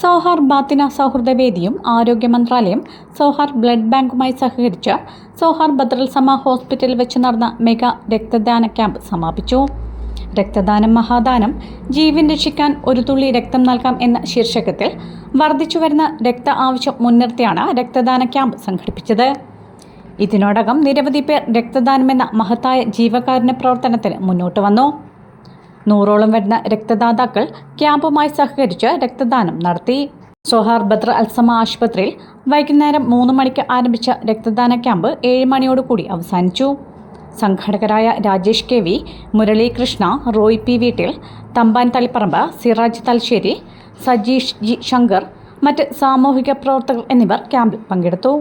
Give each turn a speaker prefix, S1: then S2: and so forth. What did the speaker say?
S1: സൗഹാർ ബാത്തിന സൗഹൃദ വേദിയും ആരോഗ്യ മന്ത്രാലയം സൗഹാർ ബ്ലഡ് ബാങ്കുമായി സഹകരിച്ച് സൗഹാർ ബദ്രൽസമ സമ ഹോസ്പിറ്റലിൽ വെച്ച് നടന്ന മെഗാ രക്തദാന ക്യാമ്പ് സമാപിച്ചു. രക്തദാനം മഹാദാനം ജീവൻ രക്ഷിക്കാൻ ഒരു തുള്ളി രക്തം നൽകാം എന്ന ശീർഷകത്തിൽ വർദ്ധിച്ചുവരുന്ന രക്ത ആവശ്യം മുൻനിർത്തിയാണ് രക്തദാന ക്യാമ്പ് സംഘടിപ്പിച്ചത്. ഇതിനോടകം നിരവധി പേർ രക്തദാനമെന്ന മഹത്തായ ജീവകാരുണ്യ പ്രവർത്തനത്തിന് മുന്നോട്ട് വന്നു. നൂറോളം വരുന്ന രക്തദാതാക്കൾ ക്യാമ്പുമായി സഹകരിച്ച് രക്തദാനം നടത്തി. സോഹാർ ബദ്ര അൽസമ ആശുപത്രിയിൽ വൈകുന്നേരം മൂന്ന് മണിക്ക് ആരംഭിച്ച രക്തദാന ക്യാമ്പ് ഏഴ് മണിയോടുകൂടി അവസാനിച്ചു. സംഘാടകരായ Rajesh K V Muralikrishna Roy P വീട്ടിൽ തമ്പാൻ തളിപ്പറമ്പ് സിറാജ് തലശ്ശേരി സജീഷ് ജി ശങ്കർ മറ്റ് സാമൂഹിക പ്രവർത്തകർ എന്നിവർ ക്യാമ്പിൽ പങ്കെടുത്തു.